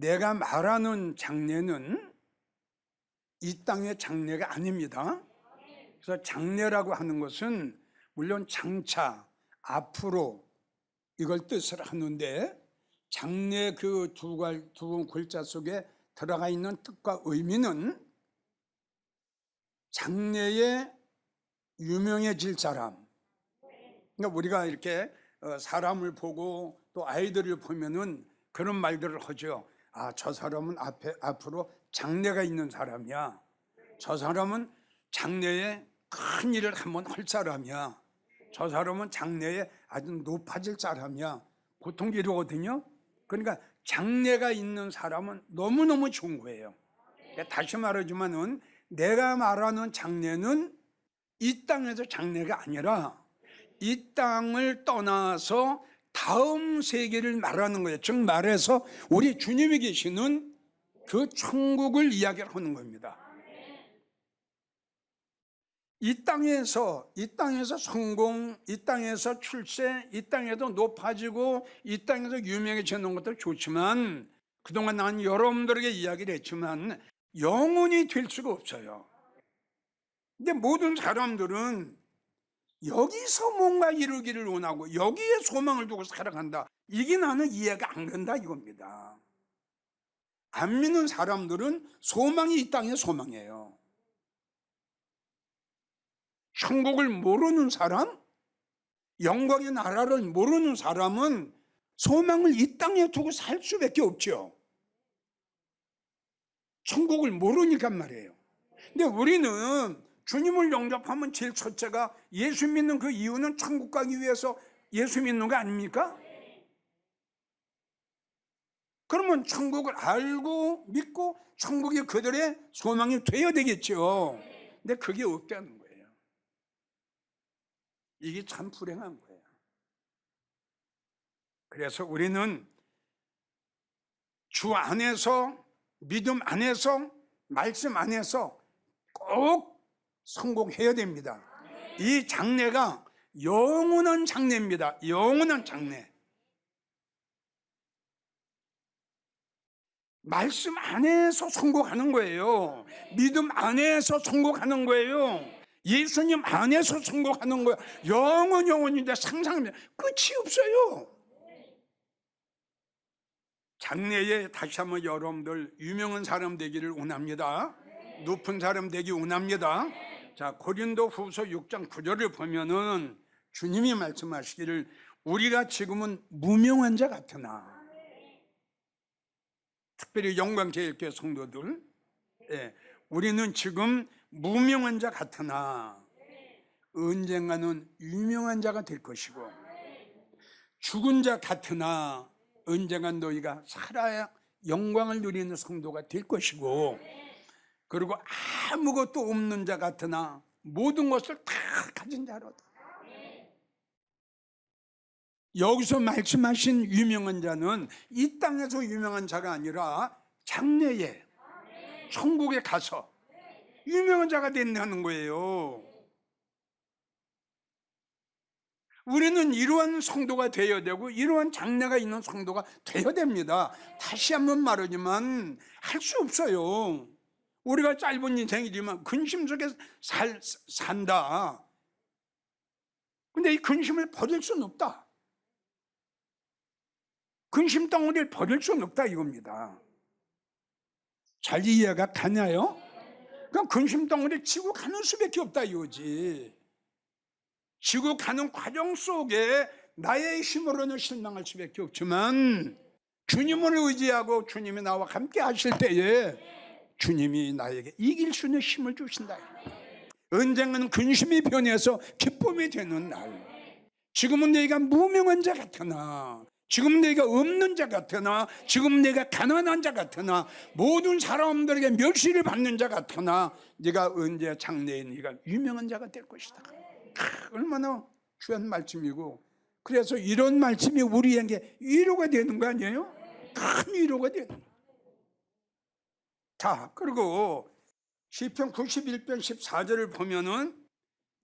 내가 말하는 장례는 이 땅의 장례가 아닙니다. 그래서 장례라고 하는 것은 물론 장차 앞으로 이걸 뜻을 하는데 장례 그두 두 글자 속에 들어가 있는 뜻과 의미는 장래에 유명해질 사람. 그러니까 우리가 이렇게 어, 사람을 보고 또 아이들을 보면은 그런 말들을 하죠. 아, 저 사람은 앞에 앞으로 장래가 있는 사람이야. 저 사람은 장래에 큰 일을 한번 할 사람이야. 저 사람은 장래에 아주 높아질 사람이야. 보통 이러거든요. 그러니까 장래가 있는 사람은 너무너무 좋은 거예요. 그러니까 다시 말하지만은 내가 말하는 장래는 이 땅에서 장래가 아니라 이 땅을 떠나서 다음 세계를 말하는 거예요. 즉 말해서 우리 주님이 계시는 그 천국을 이야기를 하는 겁니다. 이 땅에서 이 땅에서 성공, 이 땅에서 출세, 이 땅에도 높아지고 이 땅에서 유명해지는 것도 좋지만 그동안 난 여러분들에게 이야기를 했지만 영원히 될 수가 없어요. 근데 모든 사람들은 여기서 뭔가 이루기를 원하고 여기에 소망을 두고 살아간다. 이게 나는 이해가 안 된다 이겁니다. 안 믿는 사람들은 소망이 이 땅의 소망이에요. 천국을 모르는 사람, 영광의 나라를 모르는 사람은 소망을 이 땅에 두고 살 수밖에 없죠. 천국을 모르니까 말이에요. 근데 우리는 주님을 영접하면 제일 첫째가 예수 믿는 그 이유는 천국 가기 위해서 예수 믿는 거 아닙니까? 그러면 천국을 알고 믿고 천국이 그들의 소망이 되어야 되겠죠. 근데 그게 없다는 거예요. 이게 참 불행한 거예요. 그래서 우리는 주 안에서 믿음 안에서 말씀 안에서 꼭 성공해야 됩니다. 이 장래가 영원한 장래입니다. 영원한 장래. 말씀 안에서 성공하는 거예요. 믿음 안에서 성공하는 거예요. 예수님 안에서 성공하는 거예요. 영원 영원인데 상상하면 끝이 없어요. 장래에 다시 한번 여러분들 유명한 사람 되기를 원합니다. 높은 사람 되기 원합니다. 자, 고린도 후서 6장 9절을 보면은 주님이 말씀하시기를 우리가 지금은 무명한 자 같으나 특별히 영광제일교회 성도들 예, 우리는 지금 무명한 자 같으나 언젠가는 유명한 자가 될 것이고 죽은 자 같으나 언젠가 너희가 살아야 영광을 누리는 성도가 될 것이고 그리고 아무것도 없는 자 같으나 모든 것을 다 가진 자로다. 여기서 말씀하신 유명한 자는 이 땅에서 유명한 자가 아니라 장래에 천국에 가서 유명한 자가 된다는 거예요. 우리는 이러한 성도가 되어야 되고 이러한 장래가 있는 성도가 되어야 됩니다. 다시 한번 말하지만 할 수 없어요. 우리가 짧은 인생이지만 근심 속에 살, 산다. 근데 이 근심을 버릴 수는 없다. 근심 덩어리를 버릴 수는 없다 이겁니다. 잘 이해가 가나요? 그럼 근심 덩어리를 치고 가는 수밖에 없다 이거지. 지고 가는 과정 속에 나의 힘으로는 실망할 수밖에 없지만 주님을 의지하고 주님이 나와 함께 하실 때에 주님이 나에게 이길 수 있는 힘을 주신다. 언젠가는 근심이 변해서 기쁨이 되는 날. 지금은 내가 무명한 자 같으나 지금 내가 없는 자 같으나 지금 내가 가난한 자 같으나 모든 사람들에게 멸시를 받는 자 같으나 네가 언제 장래에 네가 유명한 자가 될 것이다. 크, 얼마나 귀한 말씀이고 그래서 이런 말씀이 우리에게 위로가 되는 거 아니에요? 큰 위로가 되는 거예요. 자 그리고 시편 91편 14절을 보면은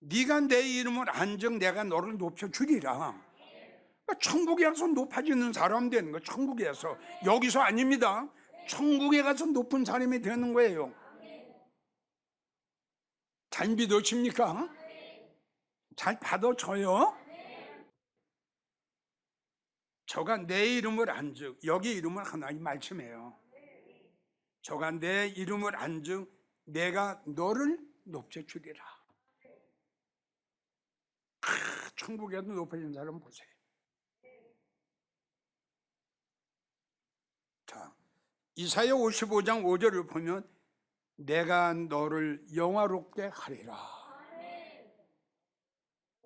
네가 내 이름을 안정 내가 너를 높여 주리라 그러니까 천국에 가서 높아지는 사람 되는 거 천국에서 여기서 아닙니다. 천국에 가서 높은 사람이 되는 거예요. 잘 믿으십니까? 잘 받아줘요. 저가 내 이름을 안즉 여기 이름은 하나님 말씀이에요. 저가 내 이름을 안즉 내가 너를 높여 주리라. 크, 천국에도 높아진 사람 보세요. 자, 이사야 55장 5절을 보면 내가 너를 영화롭게 하리라.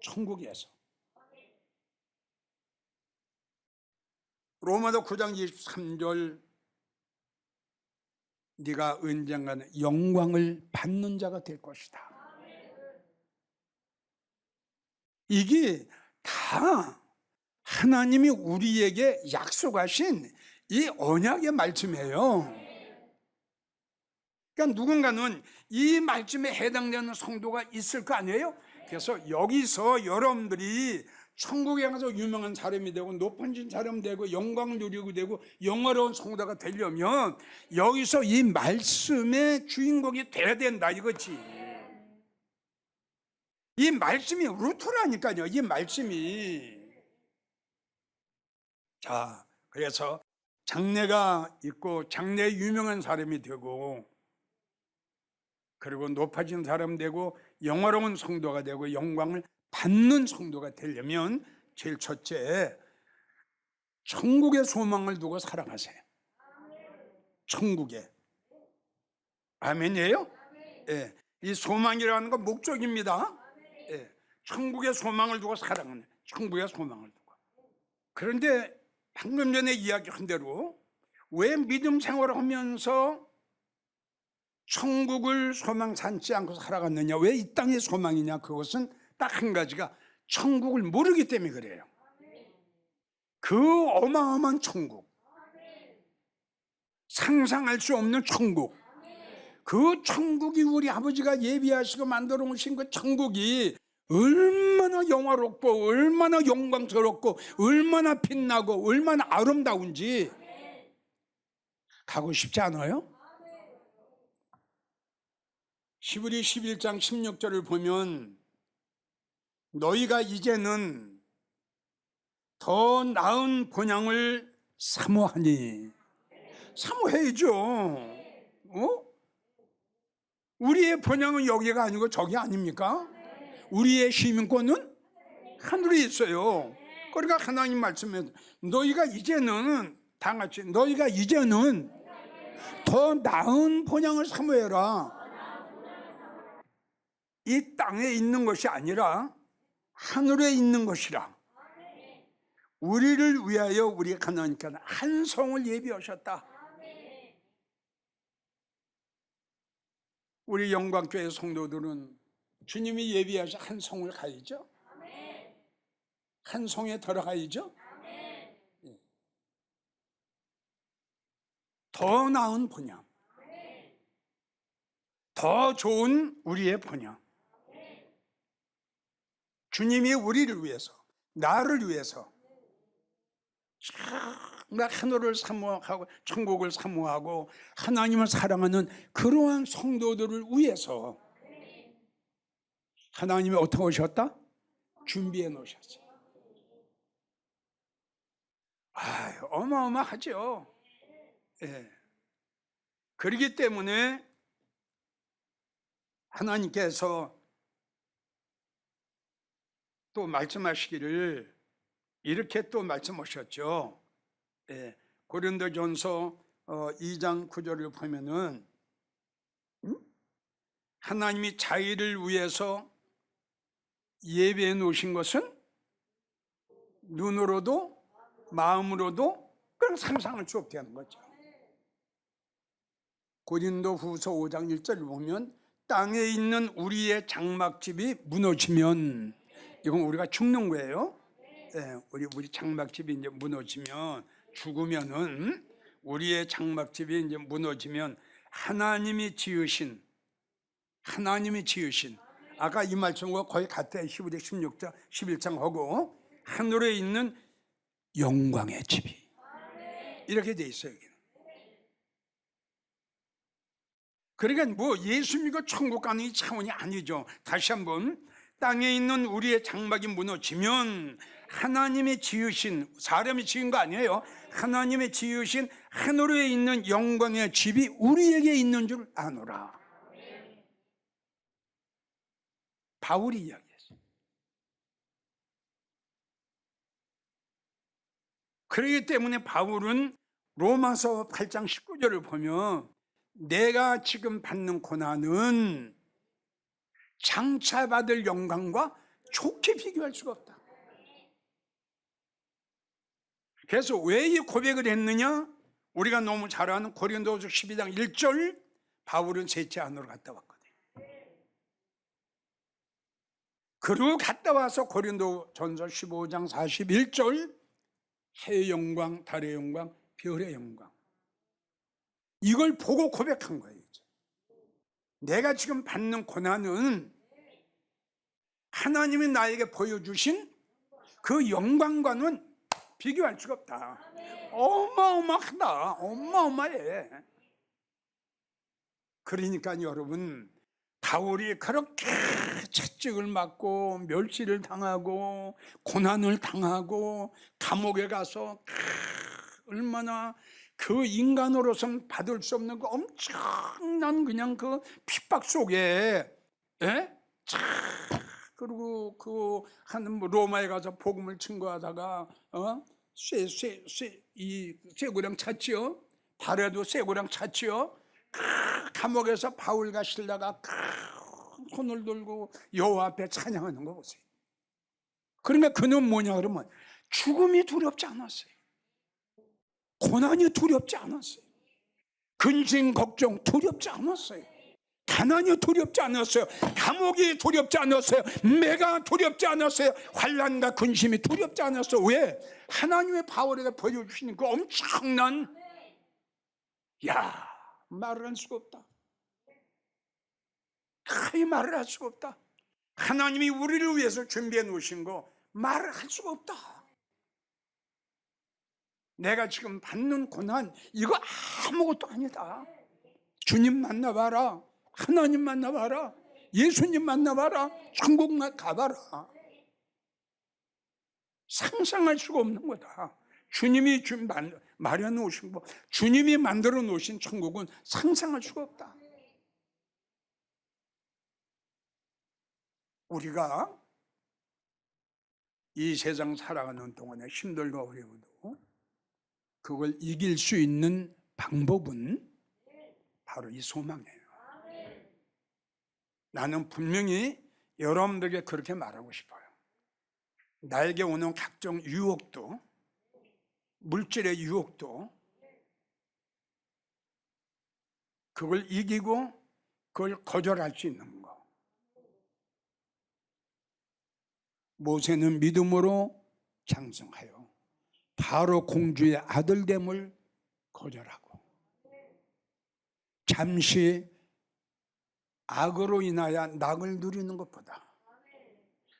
천국에서. 로마서 9장 23절 네가 언젠가는 영광을 받는 자가 될 것이다. 이게 다 하나님이 우리에게 약속하신 이 언약의 말씀이에요. 그러니까 누군가는 이 말씀에 해당되는 성도가 있을 거 아니에요? 그래서 여기서 여러분들이 천국에 가서 유명한 사람이 되고 높아진 사람 되고 영광을 누리고 되고 영화로운 성도가 되려면 여기서 이 말씀의 주인공이 돼야 된다 이거지. 이 말씀이 루트라니까요. 이 말씀이. 자, 그래서 장래가 있고 장래 유명한 사람이 되고 그리고 높아진 사람 되고 영화로운 성도가 되고 영광을 받는 성도가 되려면 제일 첫째 천국의 소망을 두고 살아가세요. 천국에 아멘이에요? 예, 이 소망이라는 건 목적입니다. 예, 천국의 소망을 두고 살아가는 천국의 소망을 두고. 그런데 방금 전에 이야기한 대로 왜 믿음 생활을 하면서 천국을 소망 삼지 않고 살아갔느냐? 왜 이 땅의 소망이냐? 그것은 딱 한 가지가 천국을 모르기 때문에 그래요. 그 어마어마한 천국. 상상할 수 없는 천국. 그 천국이 우리 아버지가 예비하시고 만들어 오신 그 천국이 얼마나 영화롭고 얼마나 영광스럽고 얼마나 빛나고 얼마나 아름다운지 가고 싶지 않아요? 시브리 11장 16절을 보면 너희가 이제는 더 나은 본향을 사모하니 사모해야죠. 어? 우리의 본향은 여기가 아니고 저기 아닙니까? 우리의 시민권은 하늘에 있어요. 그러니까 하나님 말씀에 너희가 이제는 다 같이 너희가 이제는 더 나은 본향을 사모해라. 이 땅에 있는 것이 아니라 하늘에 있는 것이라. 우리를 위하여 우리 하나님께서 한 성을 예비하셨다. 우리 영광교회 성도들은 주님이 예비하신 한 성을 가야죠. 한 성에 들어가야죠. 예. 더 나은 본향, 더 좋은 우리의 본향. 주님이 우리를 위해서, 나를 위해서 정말 하늘을 사모하고 천국을 사모하고 하나님을 사랑하는 그러한 성도들을 위해서 하나님이 어떻게 오셨다? 준비해 놓으셨어요. 아, 어마어마하죠. 예. 그렇기 때문에 하나님께서 또 말씀하시기를 이렇게 또 말씀하셨죠. 예, 고린도전서 어, 2장 9절을 보면은 음? 하나님이 자기를 위해서 예배해 놓으신 것은 눈으로도 마음으로도 상상할 수 없게 하는 거죠. 고린도 후서 5장 1절을 보면 땅에 있는 우리의 장막집이 무너지면 이건 우리가 죽는 거예요. 예, 우리 우리 장막집이 이제 무너지면 죽으면은 우리의 장막집이 이제 무너지면 하나님이 지으신 하나님이 지으신 아까 이 말씀과 거의 같아요. 히브리 16장 11장 하고 하늘에 있는 영광의 집이 이렇게 돼 있어요. 여기는. 그러니까 뭐 예수 믿고 천국 가는 이 차원이 아니죠. 다시 한번 땅에 있는 우리의 장막이 무너지면 하나님의 지으신 사람이 지은 거 아니에요. 하나님의 지으신 하늘에 있는 영광의 집이 우리에게 있는 줄 아노라. 바울이 이야기했어요. 그렇기 때문에 바울은 로마서 8장 19절을 보면 내가 지금 받는 고난은 장차 받을 영광과 좋게 비교할 수가 없다. 그래서 왜 이 고백을 했느냐? 우리가 너무 잘 아는 고린도서 12장 1절 바울은 셋째 안으로 갔다 왔거든. 그리고 갔다 와서 고린도 전서 15장 41절 해의 영광, 달의 영광, 별의 영광. 이걸 보고 고백한 거예요. 내가 지금 받는 고난은 하나님이 나에게 보여주신 그 영광과는 비교할 수가 없다. 어마어마하다. 어마어마해. 그러니까 여러분, 바울이 그렇게 채찍을 맞고 멸시를 당하고 고난을 당하고 감옥에 가서 얼마나 그 인간으로선 받을 수 없는 그 엄청난 그냥 그 핍박 속에 예? 차, 그리고 그뭐 로마에 가서 복음을 증거하다가 어? 쇠쇠쇠이 쇠고랑 찼지요. 발에도 쇠고랑 찼지요. 크, 감옥에서 바울과 신라가 크, 손을 들고 여호와 앞에 찬양하는 거 보세요. 그러니까 그는 뭐냐 그러면 죽음이 두렵지 않았어요. 고난이 두렵지 않았어요. 근심 걱정 두렵지 않았어요. 가난이 두렵지 않았어요. 감옥이 두렵지 않았어요. 매가 두렵지 않았어요. 환란과 근심이 두렵지 않았어요. 왜? 하나님의 바울에게 보여주시는 그 엄청난 야 말을 할 수가 없다. 거의 말을 할 수가 없다. 하나님이 우리를 위해서 준비해 놓으신 거 말을 할 수가 없다. 내가 지금 받는 고난 이거 아무것도 아니다. 주님 만나봐라. 하나님 만나봐라. 예수님 만나봐라. 천국 가봐라. 상상할 수가 없는 거다. 주님이 마련해 놓으신 거, 주님이 만들어 놓으신 천국은 상상할 수가 없다. 우리가 이 세상 살아가는 동안에 힘들고 어려워도 그걸 이길 수 있는 방법은 바로 이 소망이에요. 나는 분명히 여러분들에게 그렇게 말하고 싶어요. 나에게 오는 각종 유혹도, 물질의 유혹도, 그걸 이기고 그걸 거절할 수 있는 거. 모세는 믿음으로 장성하여 바로 공주의 아들됨을 거절하고 잠시 악으로 인하여 낙을 누리는 것보다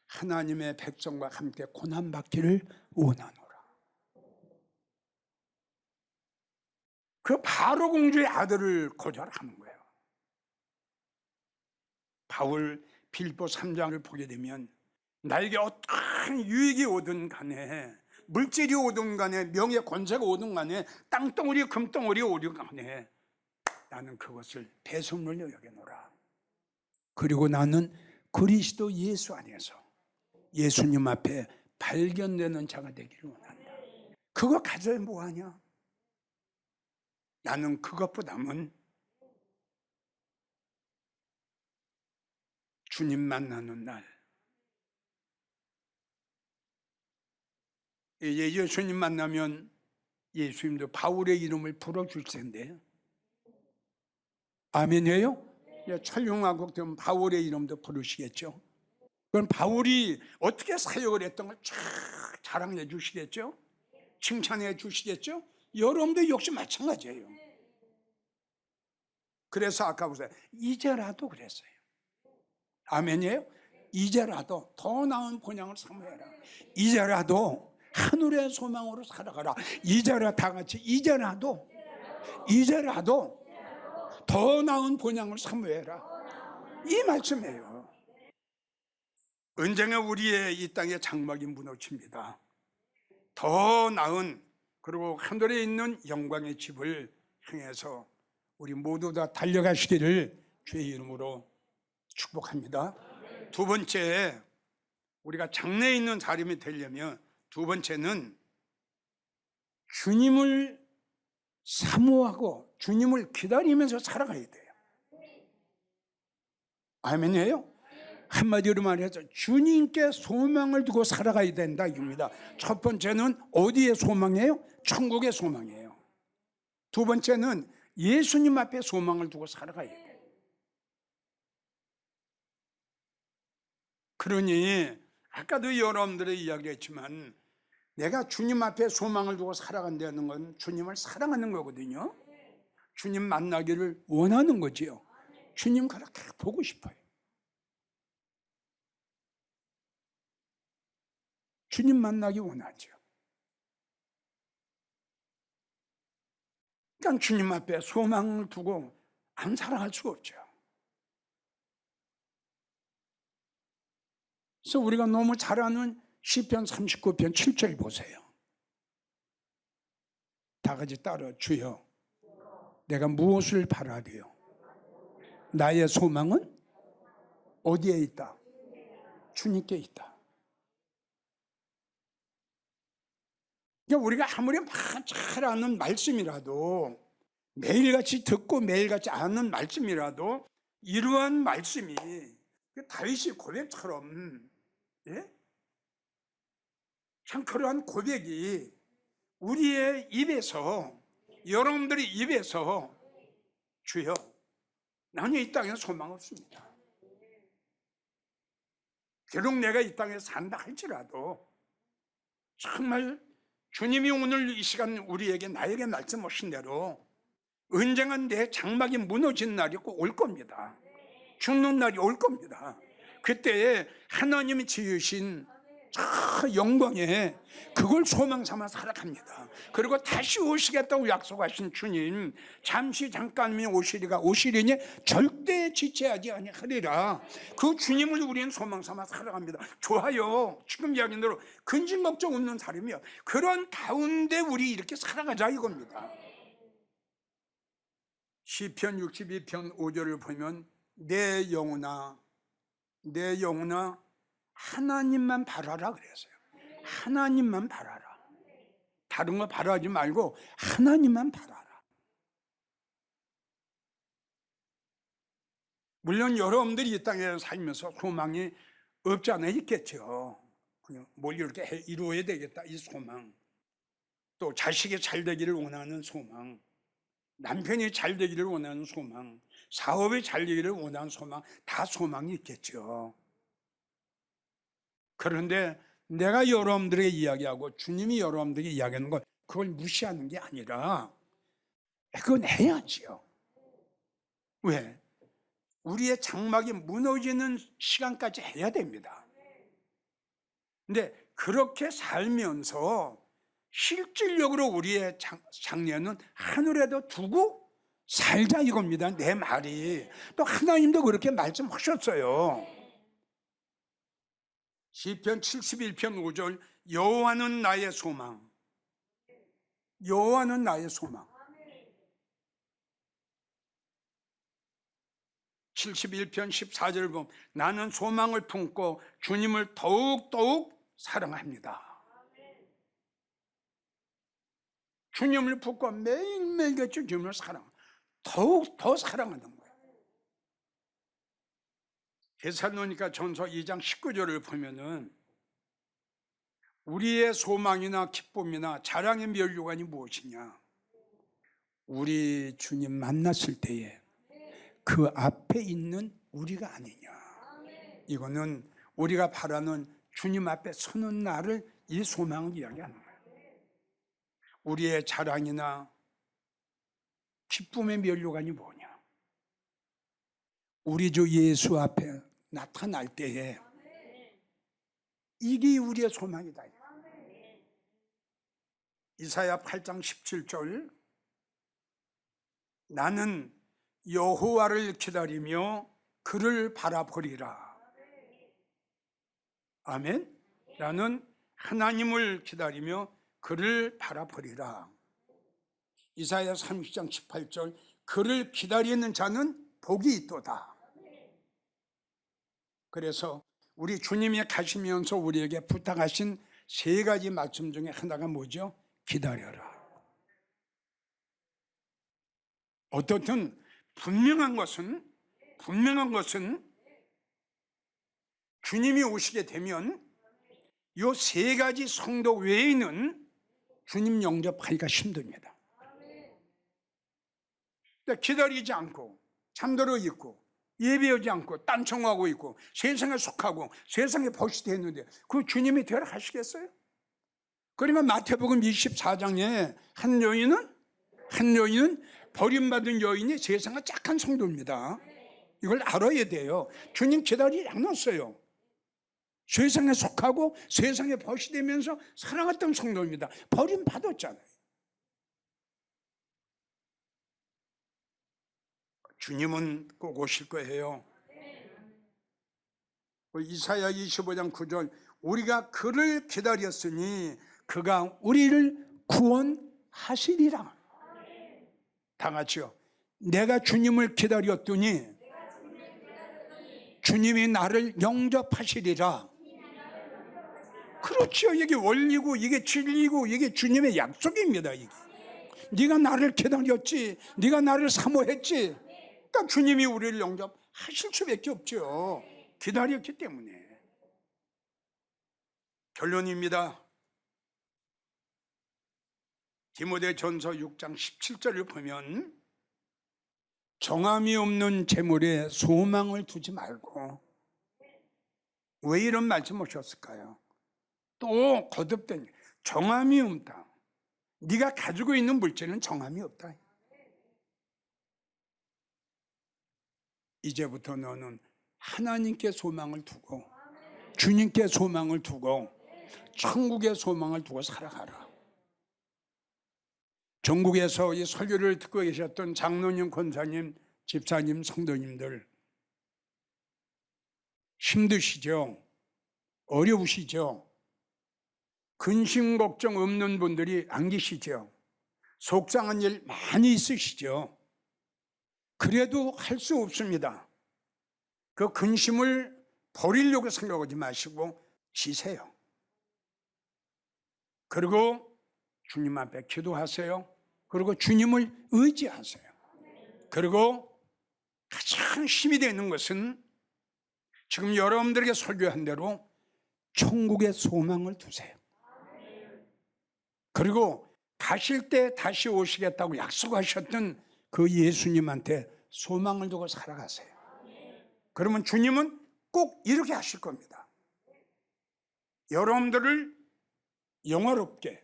하나님의 백성과 함께 고난받기를 원하노라. 그 바로 공주의 아들을 거절하는 거예요. 바울 빌보 3장을 보게 되면 나에게 어떠한 유익이 오든 간에 물질이 오든 간에 명예 권세가 오든 간에 땅덩어리 금덩어리 오든 간에 나는 그것을 배송물로 여겨노라. 그리고 나는 그리스도 예수 안에서 예수님 앞에 발견되는 자가 되기를 원한다. 그거 가져야 뭐하냐? 나는 그것보다는 주님 만나는 날, 예, 예수님 만나면 예수님도 바울의 이름을 불어줄 텐데, 아멘이에요? 예, 촬영하고 되면 바울의 이름도 부르시겠죠. 그럼 바울이 어떻게 사역을 했던 걸 쫙 자랑해 주시겠죠? 칭찬해 주시겠죠? 여러분도 역시 마찬가지예요. 그래서 아까 보세요. 이제라도 그랬어요. 아멘이에요? 이제라도 더 나은 본향을 삼으라. 이제라도 하늘의 소망으로 살아가라. 이제라 다 같이 이제라도 이제라도 더 나은 본향을 사모해라. 이 말씀이에요. 언젠가 우리의 이 땅의 장막이 무너집니다. 더 나은 그리고 하늘에 있는 영광의 집을 향해서 우리 모두 다 달려가시기를 주의 이름으로 축복합니다. 두 번째 우리가 장래에 있는 사람이 되려면 두 번째는 주님을 사모하고 주님을 기다리면서 살아가야 돼요. 아멘이에요? 한마디로 말해서 주님께 소망을 두고 살아가야 된다 이겁니다. 첫 번째는 어디에 소망이에요? 천국의 소망이에요. 두 번째는 예수님 앞에 소망을 두고 살아가야 돼요. 그러니 아까도 여러분들의 이야기를 했지만 내가 주님 앞에 소망을 두고 살아간다는 건 주님을 사랑하는 거거든요. 주님 만나기를 원하는 거지요. 주님 그렇게 보고 싶어요. 주님 만나기 원하죠. 그러니까 주님 앞에 소망을 두고 안 살아갈 수가 없죠. 그래서 우리가 너무 잘 아는 시편 39편 7절 보세요. 다 같이 따라 주여 내가 무엇을 바라리요? 나의 소망은 어디에 있다? 주님께 있다. 그러니까 우리가 아무리 잘 아는 말씀이라도 매일같이 듣고 매일같이 아는 말씀이라도 이러한 말씀이 그 다윗의 고백처럼 예? 참 그러한 고백이 우리의 입에서 여러분들의 입에서 주여 나는 이 땅에 소망 없습니다. 비록 내가 이 땅에 산다 할지라도 정말 주님이 오늘 이 시간 우리에게 나에게 말씀하신 대로 언젠가 내 장막이 무너진 날이 꼭 올 겁니다. 죽는 날이 올 겁니다. 그때 하나님이 지으신 저 영광에 그걸 소망 삼아 살아갑니다. 그리고 다시 오시겠다고 약속하신 주님 잠시 잠깐이면 오시리가 오시리니 절대 지체하지 아니하리라. 그 주님을 우리는 소망 삼아 살아갑니다. 좋아요. 지금 이야기한 대로 근심 걱정 없는 사람이요. 그런 가운데 우리 이렇게 살아가자 이겁니다. 시편 62편 5절을 보면 내 영혼아 내 영혼아 하나님만 바라라 그랬어요. 하나님만 바라라. 다른 거 바라지 말고 하나님만 바라라. 물론 여러분들이 이 땅에 살면서 소망이 없지 않아 있겠죠. 뭘 이렇게 해- 이루어야 되겠다 이 소망. 또 자식이 잘 되기를 원하는 소망. 남편이 잘 되기를 원하는 소망. 사업이 잘 되기를 원하는 소망. 다 소망이 있겠죠. 그런데 내가 여러분들에게 이야기하고 주님이 여러분들에게 이야기하는 건 그걸 무시하는 게 아니라 그건 해야지요. 왜? 우리의 장막이 무너지는 시간까지 해야 됩니다. 근데 그렇게 살면서 실질적으로 우리의 장, 장래는 하늘에도 두고 살자 이겁니다. 내 말이. 또 하나님도 그렇게 말씀하셨어요. 시편 71편 5절 여호와는 나의 소망. 여호와는 나의 소망. 71편 14절을 보면 나는 소망을 품고 주님을 더욱 더욱 사랑합니다. 주님을 품고 매일매일 주님을 사랑. 더욱 더 사랑하는. 데살로니가 전서 2장 19절을 보면은 우리의 소망이나 기쁨이나 자랑의 멸류관이 무엇이냐? 우리 주님 만났을 때에 그 앞에 있는 우리가 아니냐. 이거는 우리가 바라는 주님 앞에 서는 날을 이 소망을 이야기하는 거예요. 우리의 자랑이나 기쁨의 멸류관이 뭐냐? 우리 주 예수 앞에 나타날 때에 이게 우리의 소망이다. 이사야 8장 17절 나는 여호와를 기다리며 그를 바라보리라. 아멘. 나는 하나님을 기다리며 그를 바라보리라. 이사야 30장 18절 그를 기다리는 자는 복이 있도다. 그래서 우리 주님이 가시면서 우리에게 부탁하신 세 가지 말씀 중에 하나가 뭐죠? 기다려라. 어떻든 분명한 것은 분명한 것은 주님이 오시게 되면 요 세 가지 성도 외에는 주님 영접하기가 힘듭니다. 기다리지 않고 잠들어 있고 예배하지 않고 딴청하고 있고 세상에 속하고 세상에 보시되는데 그 주님이 되라 하시겠어요? 그러면 마태복음 24장에 한 여인은 한 여인은 버림받은 여인이 세상의 짝한 성도입니다. 이걸 알아야 돼요. 주님 기다리지 않았어요. 세상에 속하고 세상에 보시되면서 살아갔던 성도입니다. 버림받았잖아요. 주님은 꼭 오실 거예요. 그 이사야 25장 9절 우리가 그를 기다렸으니 그가 우리를 구원하시리라. 다 같이요. 내가 주님을 기다렸더니 주님이 나를 영접하시리라. 그렇죠. 이게 원리고 이게 진리고 이게 주님의 약속입니다. 이게. 네가 나를 기다렸지. 네가 나를 사모했지. 그러니까 주님이 우리를 영접하실 수밖에 없죠. 기다렸기 때문에. 결론입니다. 디모데 전서 6장 17절을 보면 정함이 없는 재물에 소망을 두지 말고 왜 이런 말씀 하셨을까요? 또 거듭된 정함이 없다. 네가 가지고 있는 물질은 정함이 없다. 이제부터 너는 하나님께 소망을 두고 주님께 소망을 두고 천국의 소망을 두고 살아가라. 전국에서 이 설교를 듣고 계셨던 장로님, 권사님, 집사님, 성도님들 힘드시죠? 어려우시죠? 근심 걱정 없는 분들이 안 계시죠? 속상한 일 많이 있으시죠? 그래도 할 수 없습니다. 그 근심을 버리려고 생각하지 마시고 지세요. 그리고 주님 앞에 기도하세요. 그리고 주님을 의지하세요. 그리고 가장 힘이 되는 것은 지금 여러분들에게 설교한 대로 천국의 소망을 두세요. 그리고 가실 때 다시 오시겠다고 약속하셨던 그 예수님한테 소망을 두고 살아가세요. 그러면 주님은 꼭 이렇게 하실 겁니다. 여러분들을 영화롭게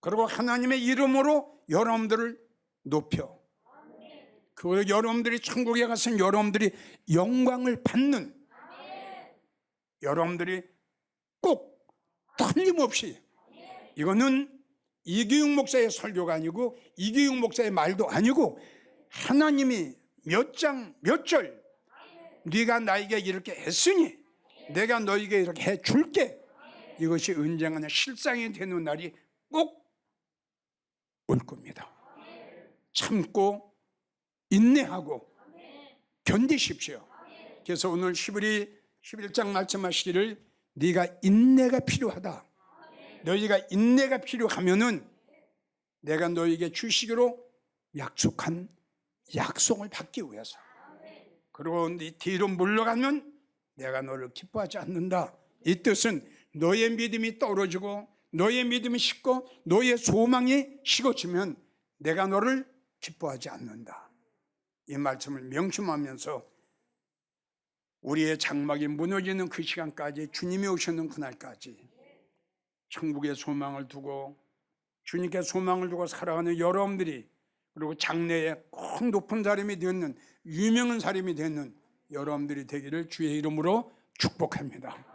그리고 하나님의 이름으로 여러분들을 높여 그 여러분들이 천국에 가서 여러분들이 영광을 받는 여러분들이 꼭 틀림없이 이거는 이기웅 목사의 설교가 아니고 이기웅 목사의 말도 아니고 하나님이 몇 장 몇 절 네가 나에게 이렇게 했으니 내가 너에게 이렇게 해 줄게 이것이 은쟁하는 실상이 되는 날이 꼭 올 겁니다. 참고 인내하고 견디십시오. 그래서 오늘 11이 11장 말씀하시기를 네가 인내가 필요하다. 너희가 인내가 필요하면은 내가 너에게 주시기로 약속한 약속을 받기 위해서. 그리고 네 뒤로 물러가면 내가 너를 기뻐하지 않는다. 이 뜻은 너의 믿음이 떨어지고 너의 믿음이 식고 너의 소망이 식어지면 내가 너를 기뻐하지 않는다. 이 말씀을 명심하면서 우리의 장막이 무너지는 그 시간까지 주님이 오시는 그날까지 천국의 소망을 두고 주님께 소망을 두고 살아가는 여러분들이 그리고 장래에 꼭 높은 사람이 되는 유명한 사람이 되는 여러분들이 되기를 주의 이름으로 축복합니다.